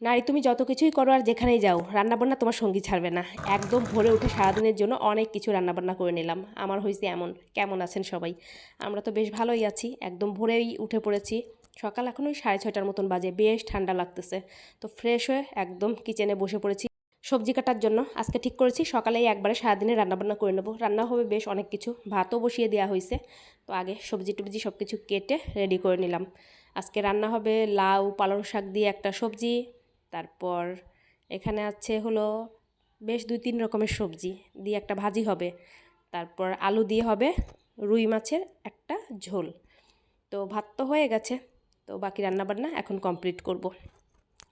নারী, তুমি যত কিছুই করো আর যেখানেই যাও, রান্নাবান্না তোমার সঙ্গী ছাড়বে না। একদম ভোরে উঠে সারাদিনের জন্য অনেক কিছু রান্নাবান্না করে নিলাম। আমার হয়েছে এমন। কেমন আছেন সবাই? আমরা তো বেশ ভালোই আছি। একদম ভোরেই উঠে পড়েছি। সকাল এখন ওই সাড়ে ছয়টার মতন বাজে। বেশ ঠান্ডা লাগতেছে। তো ফ্রেশ হয়ে একদম কিচেনে বসে পড়েছি। সবজি কাটার জন্য আজকে ঠিক করেছি। সকালেই একবারে সারাদিনে রান্নাবান্না করে নেব। রান্না হবে বেশ অনেক কিছু। ভাতও বসিয়ে দেওয়া হয়েছে। তো আগে সবজি টবজি সব কিছু কেটে রেডি করে নিলাম। আজকে রান্না হবে লাউ, পালং শাক দিয়ে একটা সবজি। তারপর এখানে আছে হলো বেশ দুই তিন রকমের সবজি, দিয়ে একটা ভাজি হবে। তারপর আলু দিয়ে হবে রুই মাছের একটা ঝোল। তো ভাত তো হয়ে গেছে, তো বাকি রান্নাবান্না এখন কমপ্লিট করব।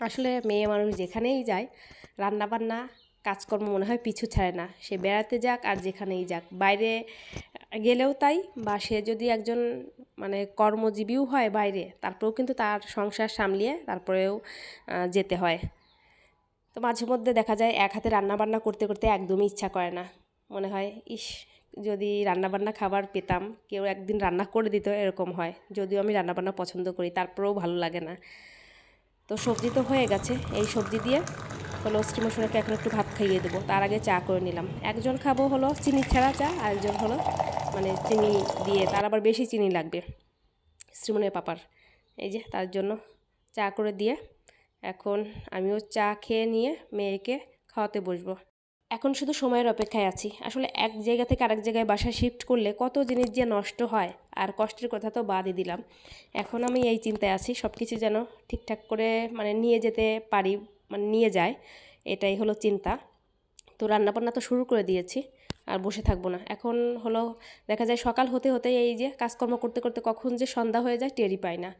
আসলে মেয়ে মানুষ যেখানেই যায়, রান্নাবান্না, কাজকর্ম মনে হয় পিছু ছাড়ে না। সে বেড়াতে যাক আর যেখানেই যাক। বাইরে গেলেও তাই, বা সে যদি একজন মানে কর্মজীবীও হয় বাইরে, তারপরেও কিন্তু তার সংসার সামলিয়ে তারপরেও যেতে হয়। তো মাঝে মধ্যে দেখা যায় এক হাতে রান্নাবান্না করতে করতে একদমই ইচ্ছা করে না। মনে হয়, ইস, যদি রান্নাবান্না খাবার পেতাম, কেউ একদিন রান্না করে দিত, এরকম হয়। যদিও আমি রান্নাবান্না পছন্দ করি, তারপরেও ভালো লাগে না। তো সবজি তো হয়ে গেছে, এই সবজি দিয়ে হলো শ্রীমোশনাকে এখন একটু ভাত খাইয়ে দেবো। তার আগে চা করে নিলাম। একজন খাব হলো চিনি ছাড়া চা আর একজন হলো মানে চিনি দিয়ে তার আবার বেশি চিনি লাগবে শ্রীমনের পাপার। এই যে তার জন্য চা করে দিয়ে এখন আমিও চা খেয়ে নিয়ে মেয়েকে খাওয়াতে বসবো। এখন শুধু সময়ের অপেক্ষায় আছি। আসলে এক জায়গা থেকে আরেক জায়গায় বাসা শিফট করলে কত জিনিস যে নষ্ট হয় আর কষ্টের কথা তো বাদই দিলাম। এখন আমি এই চিন্তায় আছি সব কিছু যেন ঠিকঠাক করে মানে নিয়ে যেতে পারি মানে নিয়ে যায়, এটাই হলো চিন্তা। তো রান্নাবান্না তো শুরু করে দিয়েছি। আর বসে থাকব না। এখন হলো দেখা যায় সকাল হতে হতে এই যে কাজকর্ম করতে করতে কখন যে সন্ধ্যা হয়ে যায় টেরই পাই না।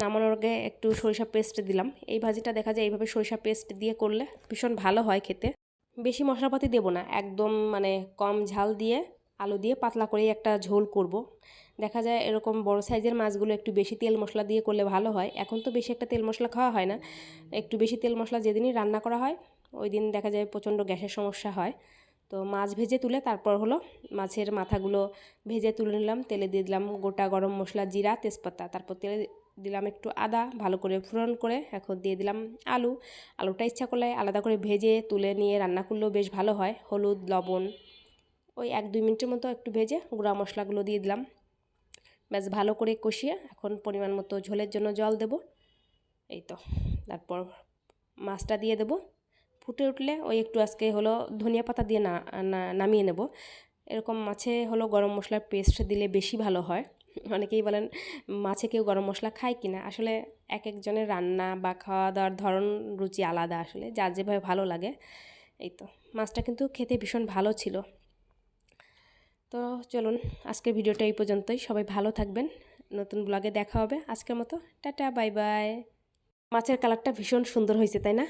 নামানোর আগে একটু সরিষা পেস্ট দিলাম। এই ভাজিটা দেখা যায় এইভাবে সরিষা পেস্ট দিয়ে করলে ভীষণ ভালো হয় খেতে। বেশি মশলাপাতি দেবো না। একদম মানে কম ঝাল দিয়ে আলু দিয়ে পাতলা করেই একটা ঝোল করব। দেখা যায় এরকম বড় সাইজের মাছগুলো একটু বেশি তেল মশলা দিয়ে করলে ভালো হয়। এখন তো বেশি একটা তেল মশলা খাওয়া হয় না। একটু বেশি তেল মশলা যেদিনই রান্না করা হয়, ওই দিন দেখা যায় প্রচণ্ড গ্যাসের সমস্যা হয়। তো মাছ ভেজে তুলে তারপর হলো মাছের মাথাগুলো ভেজে তুলে নিলাম, তেলে দিয়ে দিলাম গোটা গরম মশলা, জিরা, তেজপাতা, তারপর তেলে দিলাম একটু আদা ভালো করে ফোড়ন করে এখন দিয়ে দিলাম আলু। আলুটা ইচ্ছা করলে আলাদা করে ভেজে তুলে নিয়ে রান্না করলেও বেশ ভালো হয়, হলুদ, লবণ, ওই এক দুই মিনিটের মতো একটু ভেজে গুঁড়া মশলাগুলো দিয়ে দিলাম। ব্যাস ভালো করে কষিয়ে এখন পরিমাণ মতো ঝোলের জন্য জল দেব, এই তো, তারপর মাছটা দিয়ে দেবো। ফুটে উঠলে ওই একটু আজকে হলো ধনিয়া পাতা দিয়ে না নামিয়ে নেব। এরকম মাছে হলো গরম মশলার পেস্ট দিলে বেশি ভালো হয়। অনেকেই বলেন, মাছে কেউ গরম মশলা খায় কি না? আসলে এক একজনের রান্না বা খাওয়া দাওয়ার ধরন, রুচি আলাদা আসলে, যার যেভাবে ভালো লাগে। এই তো, মাছটা কিন্তু খেতে ভীষণ ভালো ছিল। তো চলুন, আজকের ভিডিওটা এই পর্যন্তই। সবাই ভালো থাকবেন। নতুন ব্লগে দেখা হবে আজকের মতো। Tata, bye bye. মাছের কালারটা ভীষণ সুন্দর হয়েছে, তাই না?